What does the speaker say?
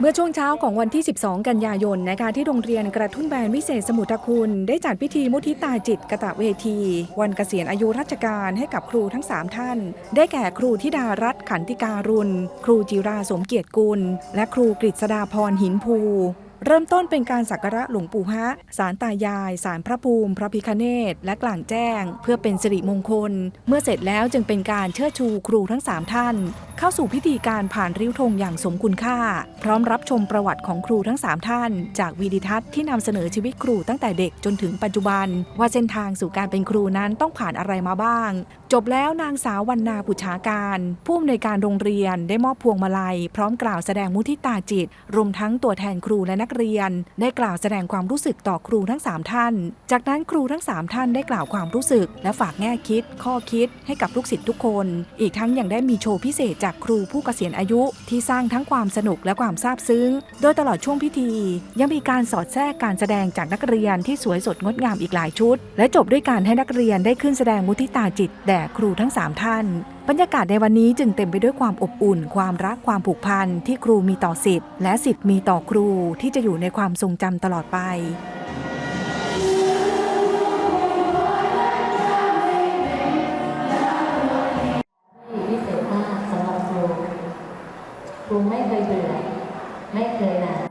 เมื่อช่วงเช้าของวันที่ 12 กันยายนนะคะที่โรงเรียนกระทุ่นแบนวิเศษสมุทรคุณ ได้จัดพิธีมุทิตาจิตกะตะเวที วันเกษียณอายุราชการให้กับครูทั้ง 3 ท่าน ได้แก่ครูธิดารัตน์ขันติการุณ ครูจิราสมเกียรติกุล และครูกฤษดาพรหินภู เริ่มต้นเป็นการสักการะหลวงปู่ฮะ สารตายาย สารพระภูมิ พระพิคเนตและกลางแจ้ง เพื่อเป็นสิริมงคล เมื่อเสร็จแล้วจึงเป็นการเชิดชูครูทั้ง 3 ท่าน เข้าสู่พิธีการผ่านริ้วธงอย่างสมคุณค่า พร้อมรับชมประวัติของครูทั้ง 3 ท่าน จากวีดิทัศน์ที่นำเสนอชีวิตครูตั้งแต่เด็กจนถึงปัจจุบัน ว่าเส้นทางสู่การเป็นครูนั้นต้องผ่านอะไรมาบ้าง จบแล้วนางสาววรรณาปุชาการผู้อำนวยการโรงเรียนได้มอบพวงมาลัย พร้อมกล่าวแสดงมุทิตาจิต รวมทั้งตัวแทนครูและนักกเรียน ได้กล่าวแสดงความรู้สึกต่อครูทั้ง 3 ท่าน จากนั้นครูทั้ง 3 ท่านได้กล่าวความรู้สึก และฝากแง่คิด ข้อคิดให้กับลูกศิษย์ทุกคน อีกทั้งยังได้มีโชว์พิเศษจากครูผู้เกษียณอายุที่สร้างทั้งความสนุกและความซาบซึ้ง โดยตลอดช่วงพิธี ยังมีการสอดแทรกการแสดงจากนักเรียนที่สวยสดงดงามอีกหลายชุด และจบด้วยการให้นักเรียนได้ขึ้นแสดงมุทิตาจิตแด่ครูทั้ง 3 ท่าน บรรยากาศในวันนี้จึงเต็มไปด้วยความอบอุ่น ความรักความผูกพันที่ครูมีต่อสิทธิ์และสิทธิ์มีต่อครูที่จะอยู่ในความทรงจำตลอดไปครูไม่เคยเบื่อไม่เคยหนา